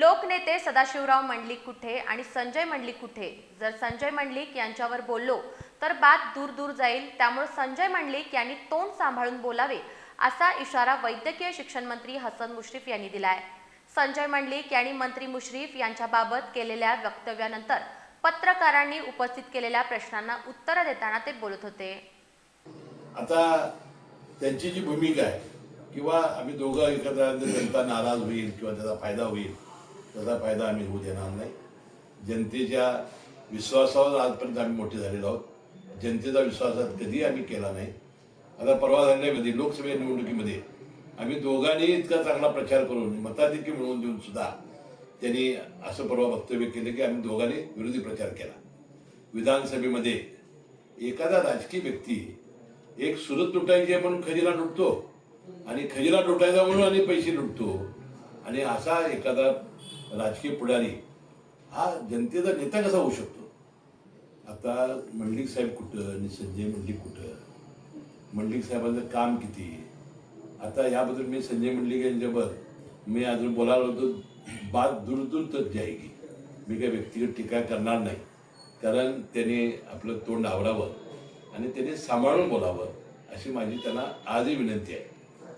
लोकनेते सदाशिवराव मंडलिक कुठे आणि संजय मंडलिक कुठे? जर संजय मंडलिक यांच्यावर बोललो तर बात दूर दूर जाईल. त्यामुळे संजय मंडलिक यांनी तोंड सांभाळून बोलावे असा इशारा वैद्यकीय शिक्षण मंत्री हसन मुश्रीफ यांनी दिलाय. संजय मंडलिक यांनी मंत्री मुश्रीफ यांच्याबाबत केलेल्या वक्तव्यानंतर पत्रकारांनी उपस्थित केलेल्या प्रश्नांना उत्तर देताना ते बोलत होते. आता त्यांची जी भूमिका आहे किंवा आम्ही दोघं एखादा जनता नाराज होईल किंवा त्याचा फायदा होईल त्याचा फायदा आम्ही होऊ देणार नाही. जनतेच्या विश्वासावर आजपर्यंत आम्ही मोठे झालेलो आहोत. जनतेचा विश्वासात कधी आम्ही केला नाही. आता परवा झालेल्यामध्ये लोकसभा निवडणुकीमध्ये आम्ही दोघांनी इतका चांगला प्रचार करून मताधिक्य मिळवून देऊन सुद्धा त्यांनी असं परवा वक्तव्य केलं की आम्ही दोघांनी विरोधी प्रचार केला. विधानसभेमध्ये एखादा राजकीय व्यक्ती एक सुरत लुटायची आहे म्हणून खजिला लुटतो आणि खजिला लुटायचा म्हणून आणि पैसे लुटतो. आणि असा एखादा राजकीय पुढारी हा जनतेचा नेता कसा होऊ शकतो? आता मंडलिक साहेब कुठं आणि संजय मंडलिक कुठं? मंडलिक साहेबांचं काम किती? आता याबद्दल मी संजय मंडलिक यांच्यावर मी अजून बोलायला होतो बात दूर दूर तर जायगी मी काही व्यक्तिगत टीका करणार नाही. कारण त्याने आपलं तोंड आवरावं आणि त्याने सांभाळून बोलावं अशी माझी त्यांना आजही विनंती आहे.